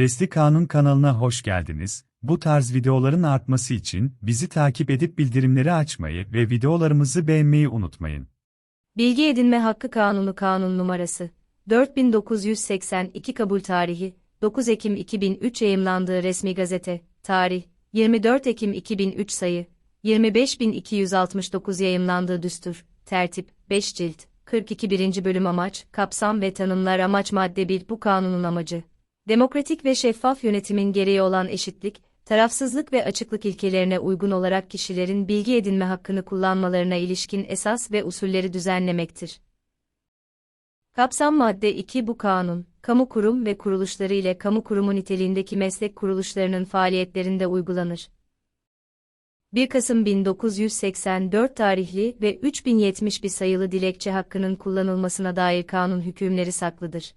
Sesli Kanun kanalına hoş geldiniz. Bu tarz videoların artması için bizi takip edip bildirimleri açmayı ve videolarımızı beğenmeyi unutmayın. Bilgi Edinme Hakkı Kanunu Kanun numarası 4982 kabul tarihi 9 Ekim 2003 yayımlandığı resmi gazete tarih 24 Ekim 2003 sayı 25269 yayımlandığı düstur tertip 5 cilt 42 1. bölüm amaç kapsam ve tanımlar amaç madde 1 bu kanunun amacı demokratik ve şeffaf yönetimin gereği olan eşitlik tarafsızlık ve açıklık ilkelerine uygun olarak kişilerin bilgi edinme hakkını kullanmalarına ilişkin esas ve usulleri düzenlemektir. Kapsam madde 2 Bu kanun, kamu kurum ve kuruluşları ile kamu kurumu niteliğindeki meslek kuruluşlarının faaliyetlerinde uygulanır. 1 Kasım 1984 tarihli ve 3071 sayılı dilekçe hakkının kullanılmasına dair kanun hükümleri saklıdır.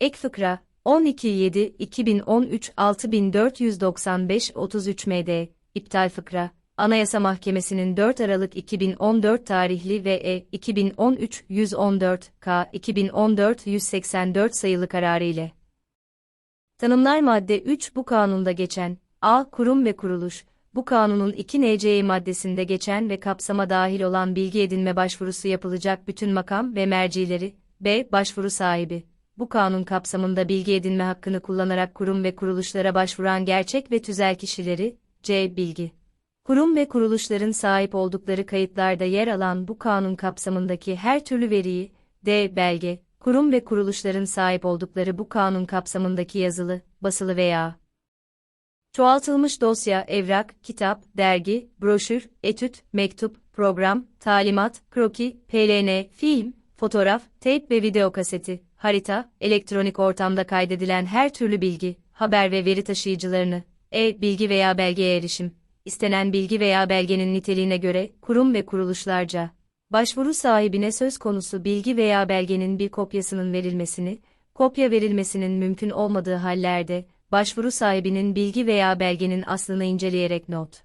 Ek fıkra 12.7.2013 6495-33 MD, iptal fıkra, Anayasa Mahkemesi'nin 4 Aralık 2014 tarihli ve E. 2013-114, K. 2014-184 sayılı kararı ile. Tanımlar madde 3 bu kanunda geçen, A. Kurum ve kuruluş, bu kanunun 2 NCE maddesinde geçen ve kapsama dahil olan bilgi edinme başvurusu yapılacak bütün makam ve mercileri, B. Başvuru sahibi bu kanun kapsamında bilgi edinme hakkını kullanarak kurum ve kuruluşlara başvuran gerçek ve tüzel kişileri, C. Bilgi. Kurum ve kuruluşların sahip oldukları kayıtlarda yer alan bu kanun kapsamındaki her türlü veriyi, D. Belge, kurum ve kuruluşların sahip oldukları bu kanun kapsamındaki yazılı, basılı veya çoğaltılmış dosya, evrak, kitap, dergi, broşür, etüt, mektup, program, talimat, kroki, PLN, film, fotoğraf, teyp ve video kaseti, harita, elektronik ortamda kaydedilen her türlü bilgi, haber ve veri taşıyıcılarını, e-bilgi veya belgeye erişim, istenen bilgi veya belgenin niteliğine göre kurum ve kuruluşlarca başvuru sahibine söz konusu bilgi veya belgenin bir kopyasının verilmesini, kopya verilmesinin mümkün olmadığı hallerde başvuru sahibinin bilgi veya belgenin aslını inceleyerek not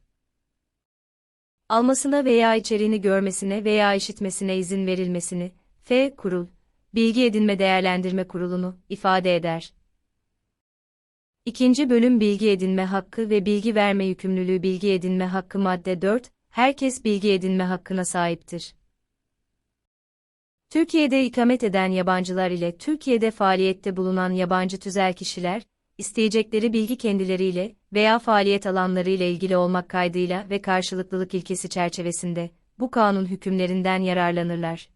almasına veya içeriğini görmesine veya işitmesine izin verilmesini, F. Kurul, Bilgi Edinme Değerlendirme Kurulu'nu ifade eder. İkinci bölüm Bilgi Edinme Hakkı ve Bilgi Verme Yükümlülüğü Bilgi Edinme Hakkı Madde 4, herkes bilgi edinme hakkına sahiptir. Türkiye'de ikamet eden yabancılar ile Türkiye'de faaliyette bulunan yabancı tüzel kişiler, isteyecekleri bilgi kendileriyle veya faaliyet alanları ile ilgili olmak kaydıyla ve karşılıklılık ilkesi çerçevesinde, bu kanun hükümlerinden yararlanırlar.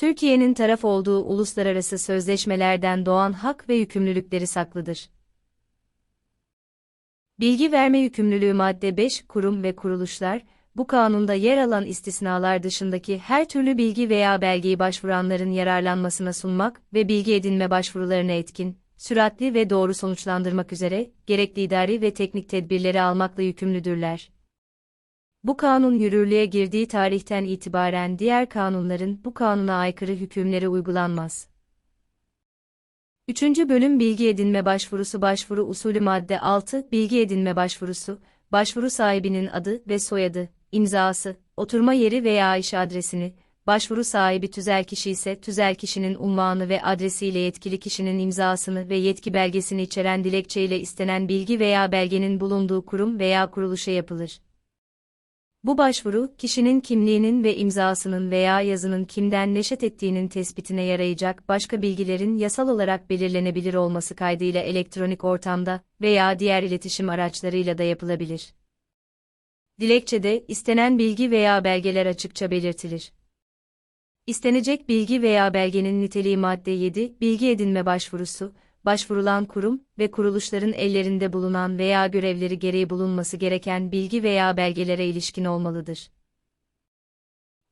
Türkiye'nin taraf olduğu uluslararası sözleşmelerden doğan hak ve yükümlülükleri saklıdır. Bilgi verme yükümlülüğü madde 5 kurum ve kuruluşlar, bu kanunda yer alan istisnalar dışındaki her türlü bilgi veya belgeyi başvuranların yararlanmasına sunmak ve bilgi edinme başvurularını etkin, süratli ve doğru sonuçlandırmak üzere gerekli idari ve teknik tedbirleri almakla yükümlüdürler. Bu kanun yürürlüğe girdiği tarihten itibaren diğer kanunların bu kanuna aykırı hükümleri uygulanmaz. 3. Bölüm Bilgi Edinme Başvurusu Başvuru Usulü Madde 6 Bilgi Edinme Başvurusu, başvuru sahibinin adı ve soyadı, imzası, oturma yeri veya iş adresini, başvuru sahibi tüzel kişi ise tüzel kişinin unvanı ve adresiyle yetkili kişinin imzasını ve yetki belgesini içeren dilekçeyle istenen bilgi veya belgenin bulunduğu kurum veya kuruluşa yapılır. Bu başvuru, kişinin kimliğinin ve imzasının veya yazının kimden neşet ettiğinin tespitine yarayacak başka bilgilerin yasal olarak belirlenebilir olması kaydıyla elektronik ortamda veya diğer iletişim araçlarıyla da yapılabilir. Dilekçede, istenen bilgi veya belgeler açıkça belirtilir. İstenecek bilgi veya belgenin niteliği madde 7, bilgi edinme başvurusu, başvurulan kurum ve kuruluşların ellerinde bulunan veya görevleri gereği bulunması gereken bilgi veya belgelere ilişkin olmalıdır.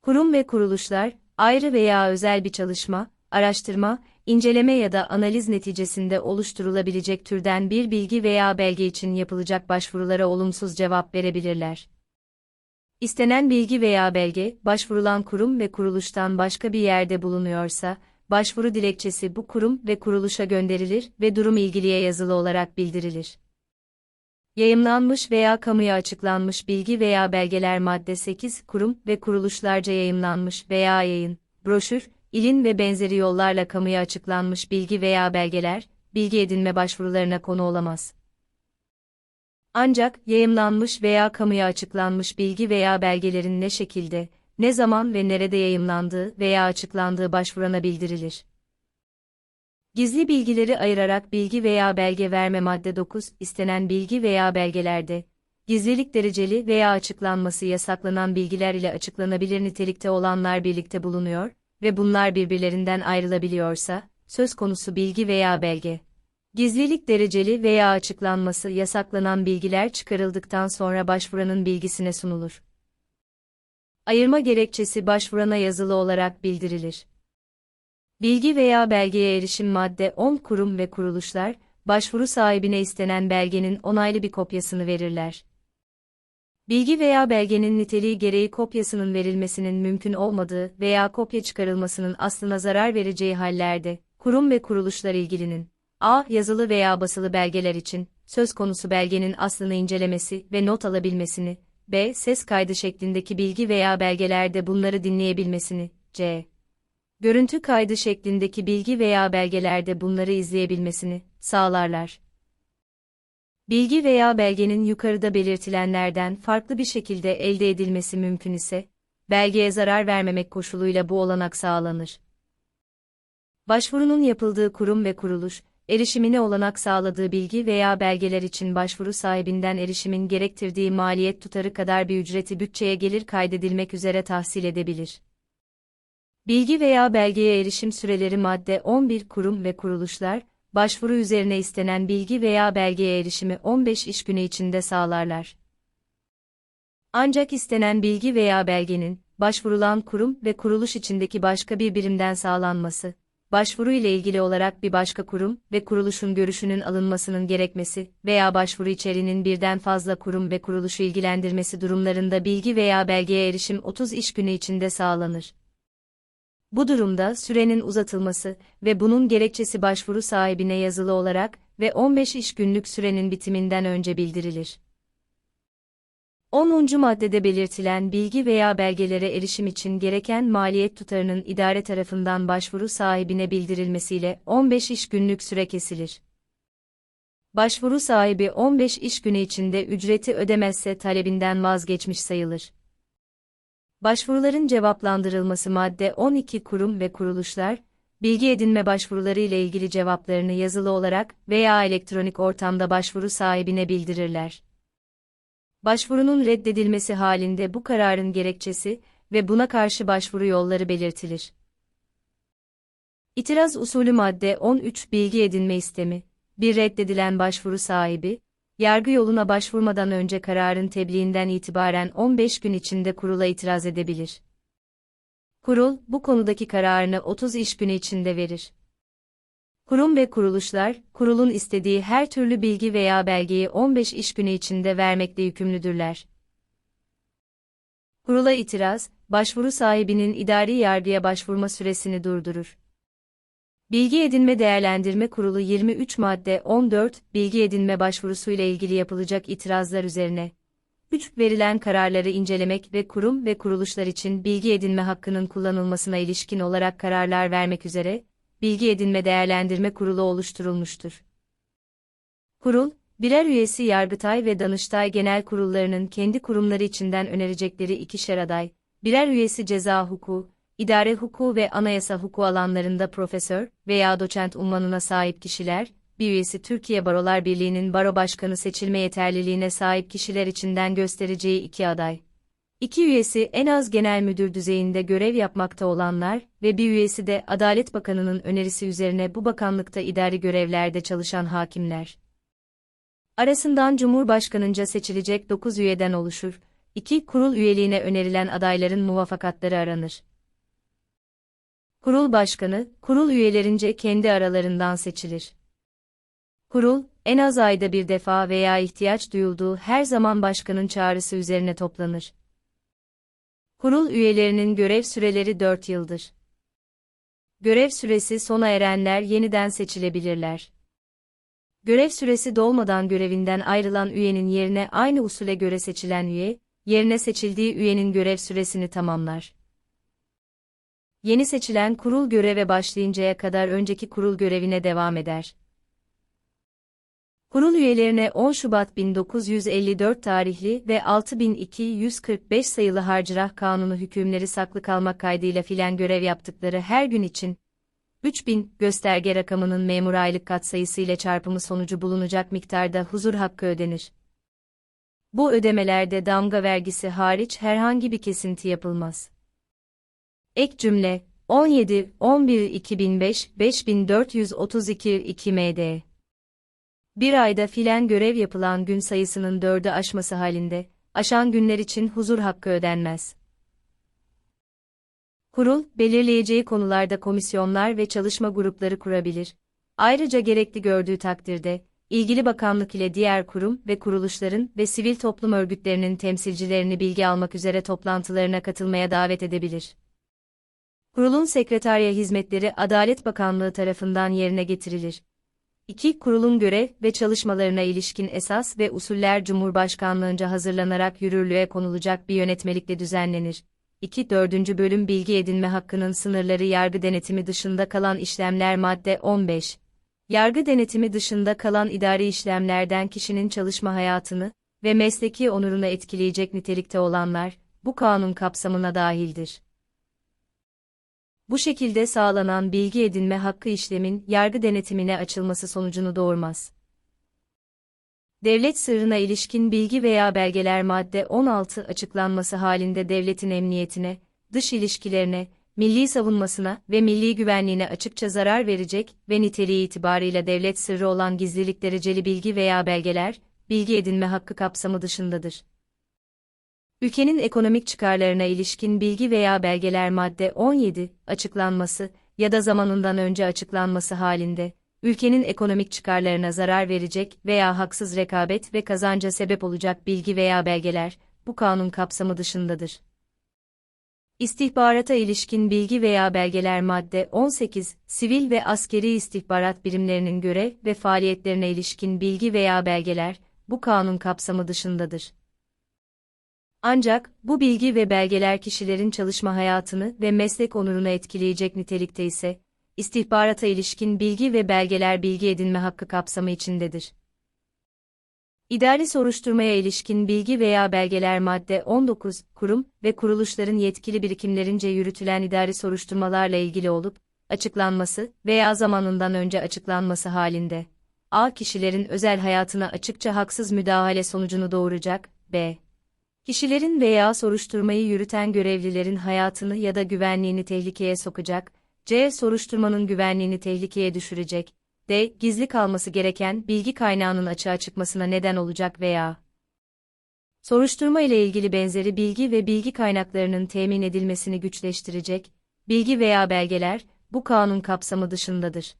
Kurum ve kuruluşlar, ayrı veya özel bir çalışma, araştırma, inceleme ya da analiz neticesinde oluşturulabilecek türden bir bilgi veya belge için yapılacak başvurulara olumsuz cevap verebilirler. İstenen bilgi veya belge, başvurulan kurum ve kuruluştan başka bir yerde bulunuyorsa, başvuru dilekçesi bu kurum ve kuruluşa gönderilir ve durum ilgiliye yazılı olarak bildirilir. Yayımlanmış veya kamuya açıklanmış bilgi veya belgeler madde 8 kurum ve kuruluşlarca yayımlanmış veya yayın, broşür, ilin ve benzeri yollarla kamuya açıklanmış bilgi veya belgeler, bilgi edinme başvurularına konu olamaz. Ancak yayımlanmış veya kamuya açıklanmış bilgi veya belgelerin ne şekilde, ne zaman ve nerede yayımlandığı veya açıklandığı başvurana bildirilir. Gizli bilgileri ayırarak bilgi veya belge verme madde 9 istenen bilgi veya belgelerde gizlilik dereceli veya açıklanması yasaklanan bilgiler ile açıklanabilir nitelikte olanlar birlikte bulunuyor ve bunlar birbirlerinden ayrılabiliyorsa söz konusu bilgi veya belge Gizlilik dereceli veya açıklanması yasaklanan bilgiler çıkarıldıktan sonra başvuranın bilgisine sunulur. Ayırma gerekçesi başvurana yazılı olarak bildirilir. Bilgi veya belgeye erişim madde 10 kurum ve kuruluşlar, başvuru sahibine istenen belgenin onaylı bir kopyasını verirler. Bilgi veya belgenin niteliği gereği kopyasının verilmesinin mümkün olmadığı veya kopya çıkarılmasının aslına zarar vereceği hallerde, kurum ve kuruluşlar ilgilinin A. Yazılı veya basılı belgeler için, söz konusu belgenin aslını incelemesi ve not alabilmesini, B. Ses kaydı şeklindeki bilgi veya belgelerde bunları dinleyebilmesini, C. Görüntü kaydı şeklindeki bilgi veya belgelerde bunları izleyebilmesini sağlarlar. Bilgi veya belgenin yukarıda belirtilenlerden farklı bir şekilde elde edilmesi mümkün ise, belgeye zarar vermemek koşuluyla bu olanak sağlanır. Başvurunun yapıldığı kurum ve kuruluş, erişimine olanak sağladığı bilgi veya belgeler için başvuru sahibinden erişimin gerektirdiği maliyet tutarı kadar bir ücreti bütçeye gelir kaydedilmek üzere tahsil edebilir. Bilgi veya belgeye erişim süreleri madde 11 kurum ve kuruluşlar, başvuru üzerine istenen bilgi veya belgeye erişimi 15 iş günü içinde sağlarlar. Ancak istenen bilgi veya belgenin, başvurulan kurum ve kuruluş içindeki başka bir birimden sağlanması, başvuru ile ilgili olarak bir başka kurum ve kuruluşun görüşünün alınmasının gerekmesi veya başvuru içeriğinin birden fazla kurum ve kuruluşu ilgilendirmesi durumlarında bilgi veya belgeye erişim 30 iş günü içinde sağlanır. Bu durumda sürenin uzatılması ve bunun gerekçesi başvuru sahibine yazılı olarak ve 15 iş günlük sürenin bitiminden önce bildirilir. 10. maddede belirtilen bilgi veya belgelere erişim için gereken maliyet tutarının idare tarafından başvuru sahibine bildirilmesiyle 15 iş günlük süre kesilir. Başvuru sahibi 15 iş günü içinde ücreti ödemezse talebinden vazgeçmiş sayılır. Başvuruların cevaplandırılması madde 12 kurum ve kuruluşlar, bilgi edinme başvuruları ile ilgili cevaplarını yazılı olarak veya elektronik ortamda başvuru sahibine bildirirler. Başvurunun reddedilmesi halinde bu kararın gerekçesi ve buna karşı başvuru yolları belirtilir. İtiraz usulü madde 13 bilgi edinme istemi. Bir reddedilen başvuru sahibi, yargı yoluna başvurmadan önce kararın tebliğinden itibaren 15 gün içinde kurula itiraz edebilir. Kurul, bu konudaki kararını 30 iş günü içinde verir. Kurum ve kuruluşlar, kurulun istediği her türlü bilgi veya belgeyi 15 iş günü içinde vermekle yükümlüdürler. Kurula itiraz, başvuru sahibinin idari yargıya başvurma süresini durdurur. Bilgi Edinme Değerlendirme Kurulu 23 madde 14 bilgi edinme başvurusu ile ilgili yapılacak itirazlar üzerine 3 verilen kararları incelemek ve kurum ve kuruluşlar için bilgi edinme hakkının kullanılmasına ilişkin olarak kararlar vermek üzere Bilgi Edinme Değerlendirme Kurulu oluşturulmuştur. Kurul, birer üyesi Yargıtay ve Danıştay Genel Kurullarının kendi kurumları içinden önerecekleri ikişer aday, birer üyesi ceza hukuku, idare hukuku ve anayasa hukuku alanlarında profesör veya doçent unvanına sahip kişiler, bir üyesi Türkiye Barolar Birliği'nin baro başkanı seçilme yeterliliğine sahip kişiler içinden göstereceği iki aday. İki üyesi en az genel müdür düzeyinde görev yapmakta olanlar ve bir üyesi de Adalet Bakanı'nın önerisi üzerine bu bakanlıkta idari görevlerde çalışan hakimler. Arasından Cumhurbaşkanınca seçilecek 9 üyeden oluşur. İki kurul üyeliğine önerilen adayların muvafakatları aranır. Kurul başkanı, kurul üyelerince kendi aralarından seçilir. Kurul, en az ayda bir defa veya ihtiyaç duyulduğu her zaman başkanın çağrısı üzerine toplanır. Kurul üyelerinin görev süreleri 4 yıldır. Görev süresi sona erenler yeniden seçilebilirler. Görev süresi dolmadan görevinden ayrılan üyenin yerine aynı usule göre seçilen üye, yerine seçildiği üyenin görev süresini tamamlar. Yeni seçilen kurul göreve başlayıncaya kadar önceki kurul görevine devam eder. Kurul üyelerine 10 Şubat 1954 tarihli ve 6245 sayılı Harcırah Kanunu hükümleri saklı kalmak kaydıyla filan görev yaptıkları her gün için 3000 gösterge rakamının memur aylık katsayısı ile çarpımı sonucu bulunacak miktarda huzur hakkı ödenir. Bu ödemelerde damga vergisi hariç herhangi bir kesinti yapılmaz. Ek cümle 17 11 2005 5432 2 MD bir ayda filan görev yapılan gün sayısının dördü aşması halinde, aşan günler için huzur hakkı ödenmez. Kurul, belirleyeceği konularda komisyonlar ve çalışma grupları kurabilir. Ayrıca gerekli gördüğü takdirde, ilgili bakanlık ile diğer kurum ve kuruluşların ve sivil toplum örgütlerinin temsilcilerini bilgi almak üzere toplantılarına katılmaya davet edebilir. Kurulun sekreterya hizmetleri Adalet Bakanlığı tarafından yerine getirilir. 2. Kurulun görev ve çalışmalarına ilişkin esas ve usuller Cumhurbaşkanlığınca hazırlanarak yürürlüğe konulacak bir yönetmelikle düzenlenir. 2. 4. Bölüm Bilgi edinme hakkının sınırları yargı denetimi dışında kalan işlemler madde 15. Yargı denetimi dışında kalan idari işlemlerden kişinin çalışma hayatını ve mesleki onurunu etkileyecek nitelikte olanlar, bu kanun kapsamına dahildir. Bu şekilde sağlanan bilgi edinme hakkı işlemin yargı denetimine açılması sonucunu doğurmaz. Devlet sırrına ilişkin bilgi veya belgeler madde 16 açıklanması halinde devletin emniyetine, dış ilişkilerine, milli savunmasına ve milli güvenliğine açıkça zarar verecek ve niteliği itibarıyla devlet sırrı olan gizlilik dereceli bilgi veya belgeler, bilgi edinme hakkı kapsamı dışındadır. Ülkenin ekonomik çıkarlarına ilişkin bilgi veya belgeler madde 17 açıklanması ya da zamanından önce açıklanması halinde ülkenin ekonomik çıkarlarına zarar verecek veya haksız rekabet ve kazanca sebep olacak bilgi veya belgeler bu kanun kapsamı dışındadır. İstihbarata ilişkin bilgi veya belgeler madde 18, sivil ve askeri istihbarat birimlerinin görev ve faaliyetlerine ilişkin bilgi veya belgeler, bu kanun kapsamı dışındadır. Ancak, bu bilgi ve belgeler kişilerin çalışma hayatını ve meslek onurunu etkileyecek nitelikte ise, istihbarata ilişkin bilgi ve belgeler bilgi edinme hakkı kapsamı içindedir. İdari soruşturmaya ilişkin bilgi veya belgeler madde 19, kurum ve kuruluşların yetkili birikimlerince yürütülen idari soruşturmalarla ilgili olup, açıklanması veya zamanından önce açıklanması halinde, a. kişilerin özel hayatına açıkça haksız müdahale sonucunu doğuracak, b. Kişilerin veya soruşturmayı yürüten görevlilerin hayatını ya da güvenliğini tehlikeye sokacak, c. soruşturmanın güvenliğini tehlikeye düşürecek, d. gizli kalması gereken bilgi kaynağının açığa çıkmasına neden olacak veya soruşturma ile ilgili benzeri bilgi ve bilgi kaynaklarının temin edilmesini güçleştirecek, bilgi veya belgeler, bu kanun kapsamı dışındadır.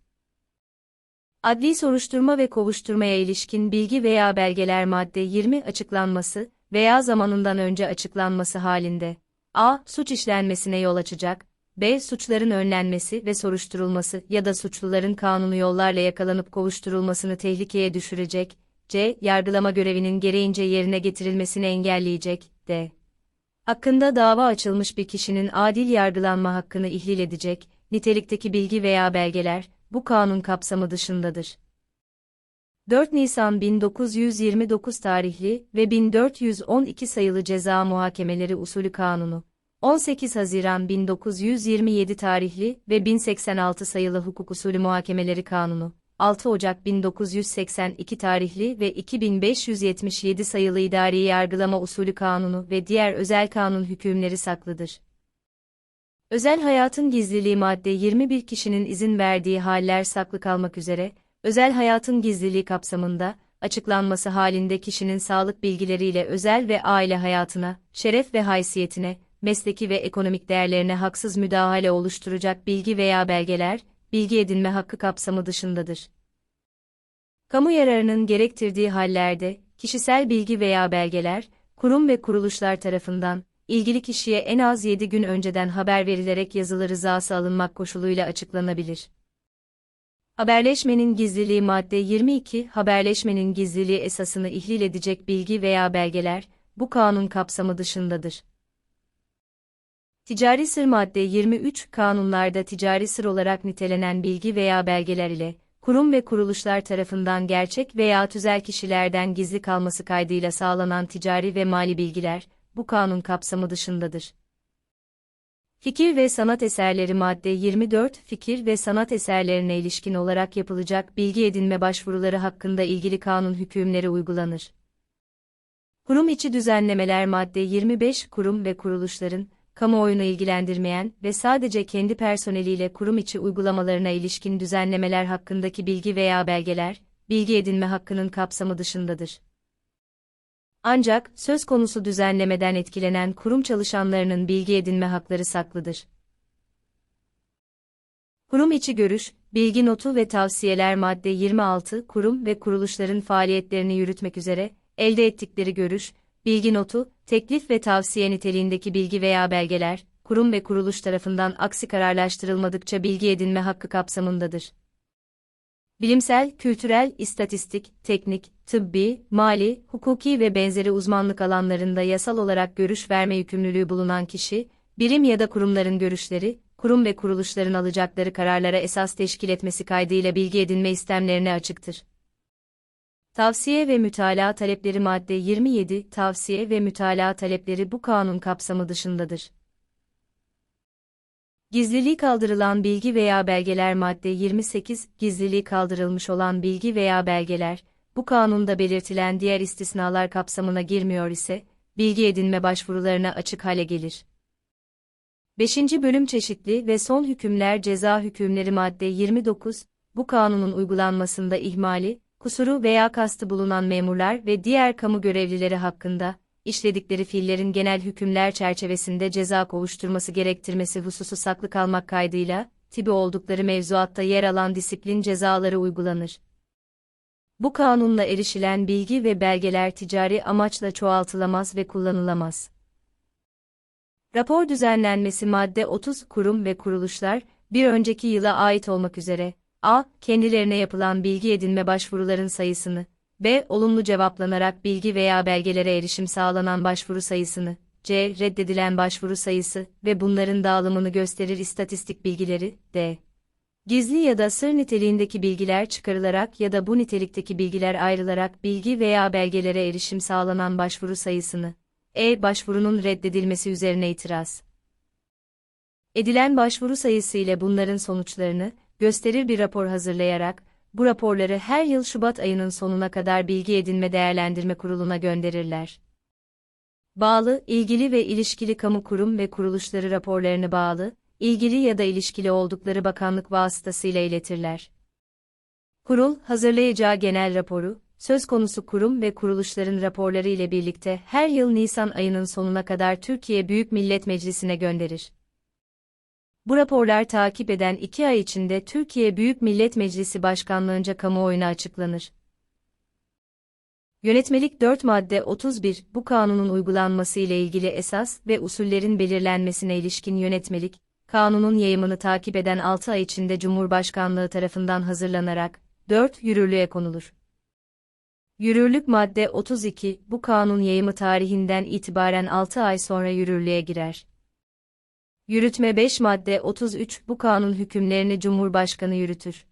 Adli soruşturma ve kovuşturmaya ilişkin bilgi veya belgeler madde 20 açıklanması, veya zamanından önce açıklanması halinde a. suç işlenmesine yol açacak, b. suçların önlenmesi ve soruşturulması ya da suçluların kanunu yollarla yakalanıp kovuşturulmasını tehlikeye düşürecek, c. yargılama görevinin gereğince yerine getirilmesini engelleyecek, d. hakkında dava açılmış bir kişinin adil yargılanma hakkını ihlal edecek, nitelikteki bilgi veya belgeler, bu kanun kapsamı dışındadır. 4 Nisan 1929 tarihli ve 1412 sayılı Ceza Muhakemeleri Usulü Kanunu, 18 Haziran 1927 tarihli ve 1086 sayılı Hukuk Usulü Muhakemeleri Kanunu, 6 Ocak 1982 tarihli ve 2577 sayılı İdari Yargılama Usulü Kanunu ve diğer özel kanun hükümleri saklıdır. Özel hayatın gizliliği madde 21 kişinin izin verdiği haller saklı kalmak üzere, özel hayatın gizliliği kapsamında, açıklanması halinde kişinin sağlık bilgileriyle özel ve aile hayatına, şeref ve haysiyetine, mesleki ve ekonomik değerlerine haksız müdahale oluşturacak bilgi veya belgeler, bilgi edinme hakkı kapsamı dışındadır. Kamu yararının gerektirdiği hallerde, kişisel bilgi veya belgeler, kurum ve kuruluşlar tarafından, ilgili kişiye en az 7 gün önceden haber verilerek yazılı rızası alınmak koşuluyla açıklanabilir. Haberleşmenin gizliliği madde 22 Haberleşmenin gizliliği esasını ihlal edecek bilgi veya belgeler, bu kanun kapsamı dışındadır. Ticari sır madde 23 kanunlarda ticari sır olarak nitelenen bilgi veya belgeler ile, kurum ve kuruluşlar tarafından gerçek veya tüzel kişilerden gizli kalması kaydıyla sağlanan ticari ve mali bilgiler, bu kanun kapsamı dışındadır. Fikir ve sanat eserleri madde 24 Fikir ve sanat eserlerine ilişkin olarak yapılacak bilgi edinme başvuruları hakkında ilgili kanun hükümleri uygulanır. Kurum içi düzenlemeler madde 25 Kurum ve kuruluşların, kamuoyunu ilgilendirmeyen ve sadece kendi personeliyle kurum içi uygulamalarına ilişkin düzenlemeler hakkındaki bilgi veya belgeler, bilgi edinme hakkının kapsamı dışındadır. Ancak, söz konusu düzenlemeden etkilenen kurum çalışanlarının bilgi edinme hakları saklıdır. Kurum içi görüş, bilgi notu ve tavsiyeler madde 26 Kurum ve kuruluşların faaliyetlerini yürütmek üzere, elde ettikleri görüş, bilgi notu, teklif ve tavsiye niteliğindeki bilgi veya belgeler, kurum ve kuruluş tarafından aksi kararlaştırılmadıkça bilgi edinme hakkı kapsamındadır. Bilimsel, kültürel, istatistik, teknik, tıbbi, mali, hukuki ve benzeri uzmanlık alanlarında yasal olarak görüş verme yükümlülüğü bulunan kişi, birim ya da kurumların görüşleri, kurum ve kuruluşların alacakları kararlara esas teşkil etmesi kaydıyla bilgi edinme istemlerine açıktır. Tavsiye ve mütalaa talepleri madde 27 Tavsiye ve mütalaa talepleri bu kanun kapsamı dışındadır. Gizliliği kaldırılan bilgi veya belgeler madde 28 Gizliliği kaldırılmış olan bilgi veya belgeler, bu kanunda belirtilen diğer istisnalar kapsamına girmiyor ise, bilgi edinme başvurularına açık hale gelir. 5. Bölüm Çeşitli ve Son Hükümler Ceza Hükümleri Madde 29, bu kanunun uygulanmasında ihmali, kusuru veya kastı bulunan memurlar ve diğer kamu görevlileri hakkında, işledikleri fiillerin genel hükümler çerçevesinde ceza kovuşturması gerektirmesi hususu saklı kalmak kaydıyla, tibi oldukları mevzuatta yer alan disiplin cezaları uygulanır. Bu kanunla erişilen bilgi ve belgeler ticari amaçla çoğaltılamaz ve kullanılamaz. Rapor düzenlenmesi madde 30 kurum ve kuruluşlar, bir önceki yıla ait olmak üzere, a. Kendilerine yapılan bilgi edinme başvuruların sayısını, b. Olumlu cevaplanarak bilgi veya belgelere erişim sağlanan başvuru sayısını, c. Reddedilen başvuru sayısı ve bunların dağılımını gösterir istatistik bilgileri, d. Gizli ya da sır niteliğindeki bilgiler çıkarılarak ya da bu nitelikteki bilgiler ayrılarak bilgi veya belgelere erişim sağlanan başvuru sayısını, e. Başvurunun reddedilmesi üzerine itiraz. Edilen başvuru sayısı ile bunların sonuçlarını, gösterir bir rapor hazırlayarak, bu raporları her yıl Şubat ayının sonuna kadar Bilgi Edinme Değerlendirme Kurulu'na gönderirler. Bağlı, ilgili ve ilişkili kamu kurum ve kuruluşları raporlarını bağlı, ilgili ya da ilişkili oldukları bakanlık vasıtasıyla iletirler. Kurul, hazırlayacağı genel raporu, söz konusu kurum ve kuruluşların raporları ile birlikte her yıl Nisan ayının sonuna kadar Türkiye Büyük Millet Meclisi'ne gönderir. Bu raporlar takip eden iki ay içinde Türkiye Büyük Millet Meclisi Başkanlığınca kamuoyuna açıklanır. Yönetmelik 4 madde 31 bu kanunun uygulanması ile ilgili esas ve usullerin belirlenmesine ilişkin yönetmelik, kanunun yayımını takip eden 6 ay içinde Cumhurbaşkanlığı tarafından hazırlanarak 4 yürürlüğe konulur. Yürürlük madde 32 bu kanun yayımı tarihinden itibaren 6 ay sonra yürürlüğe girer. Yürütme 5 madde 33 bu kanun hükümlerini Cumhurbaşkanı yürütür.